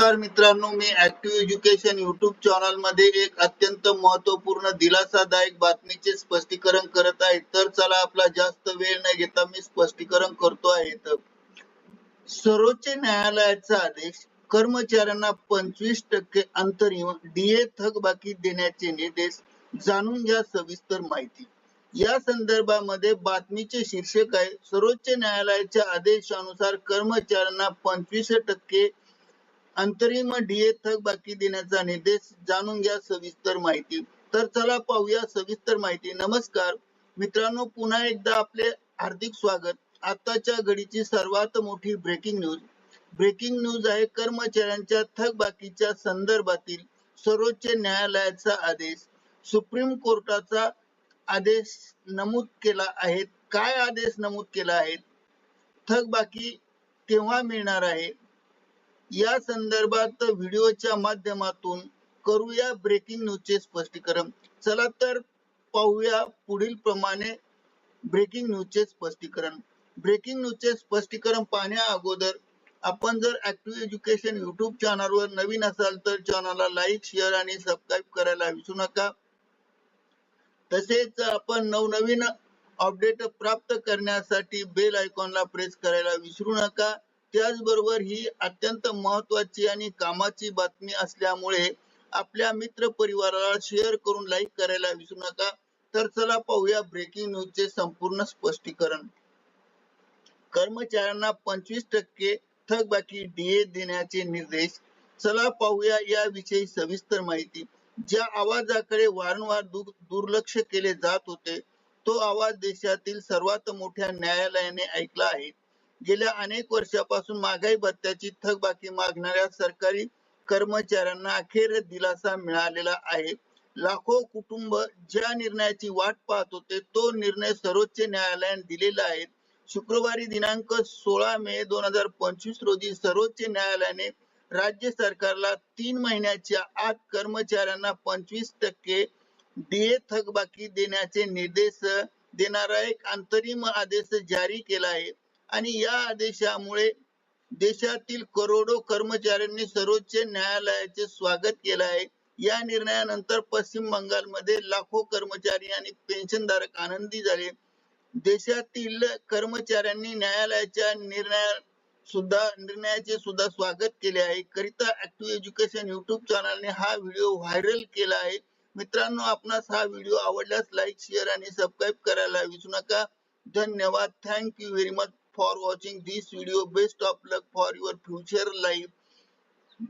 नमस्कार मित्रांनो मी ऍक्टिव्ह एज्युकेशन युट्यूब चॅनलमध्ये एक अत्यंत महत्त्वपूर्ण दिलासादायक बातमीचे स्पष्टीकरण करत आहे. तर चला आपला जास्त वेळ न घेता मी स्पष्टीकरण करतो आहे. सर्वोच्च न्यायालयाचा आदेश कर्मचाऱ्यांना पंचवीस टक्के अंतरिम डीए थकबाकी देण्याचे निर्देश जाणून घ्या सविस्तर माहिती. या संदर्भामध्ये बातमीचे शीर्षक आहे सर्वोच्च न्यायालयाच्या आदेशानुसार कर्मचाऱ्यांना पंचवीस टक्के अंतरिम डीए थकबाकी देण्याचा निर्देश जाणून घ्या सविस्तर माहिती. तर चला पाहूया सविस्तर माहिती. नमस्कार. मित्रांनो पुन्हा एकदा आपले हार्दिक स्वागत. आताच्या घडीची सर्वात मोठी ब्रेकिंग न्यूज ब्रेकिंग न्यूज आहे कर्मचाऱ्यांच्या थकबाकीच्या संदर्भातील सर्वोच्च न्यायालयाचा आदेश. सुप्रीम कोर्टाचा आदेश नमूद केला आहे. काय आदेश नमूद केला आहे? थकबाकी केव्हा मिळणार आहे? या संदर्भात व्हिडिओच्या माध्यमातून करूया ब्रेकिंग न्यूजचे स्पष्टीकरण. चला तर पाहूया पुढील प्रमाणे ब्रेकिंग न्यूजचे स्पष्टीकरण. ब्रेकिंग न्यूजचे स्पष्टीकरण पाहण्या अगोदर आपण जर ऍक्टिव्ह एज्युकेशन युट्यूब चॅनलवर नवीन असाल तर चॅनलला लाईक शेअर आणि सबस्क्राईब करायला विसरू नका. तसेच आपण नवनवीन अपडेट प्राप्त करण्यासाठी बेल आयकॉनला प्रेस करायला विसरू नका. त्याचबरोबर ही अत्यंत महत्वाची आणि कामाची बातमी असल्यामुळे आपल्या मित्र परिवाराला शेअर करून लाईक करायला विसरू नका. तर चला पाहूया ब्रेकिंग न्यूजचे संपूर्ण स्पष्टीकरण. कर्मचाऱ्यांना पंचवीस टक्के थकबाकी डीए देण्याचे निर्देश. चला पाहूया याविषयी सविस्तर माहिती. ज्या आवाजाकडे वारंवार दुर्लक्ष केले जात होते तो आवाज देशातील सर्वात मोठ्या न्यायालयाने ऐकला आहे. गेल्या अनेक वर्षापासून महागाई भत्त्याची थकबाकी मागणाऱ्या सरकारी कर्मचाऱ्यांना अखेर दिलासा मिळालेला आहे. लाखो कुटुंब ज्या निर्णयाची वाट पाहत होते तो निर्णय सर्वोच्च न्यायालयाने दिलेला आहे. शुक्रवारी दिनांक सोळा मे दोन हजार पंचवीस रोजी सर्वोच्च न्यायालयाने राज्य सरकारला तीन महिन्याच्या आत कर्मचाऱ्यांना पंचवीस टक्के डीए थकबाकी देण्याचे निर्देश देणारा एक अंतरिम आदेश जारी केला आहे. आणि या आदेशामुळे देशातील करोडो कर्मचाऱ्यांनी सर्वोच्च न्यायालयाचे स्वागत केलं आहे. या निर्णयानंतर पश्चिम बंगालमध्ये लाखो कर्मचारी आणि पेन्शनधारक आनंदी झाले. देशातील कर्मचाऱ्यांनी न्यायालयाच्या निर्णया सुद्धा निर्णयाचे सुद्धा स्वागत केले आहे. करिता ऍक्टिव्ह एज्युकेशन युट्यूब चॅनलने हा व्हिडिओ व्हायरल केला आहे. मित्रांनो आपणास हा व्हिडिओ आवडल्यास लाईक शेअर आणि सबस्क्राईब करायला विसरू नका. धन्यवाद. Thank you very much for watching this video. Best of luck for your future life.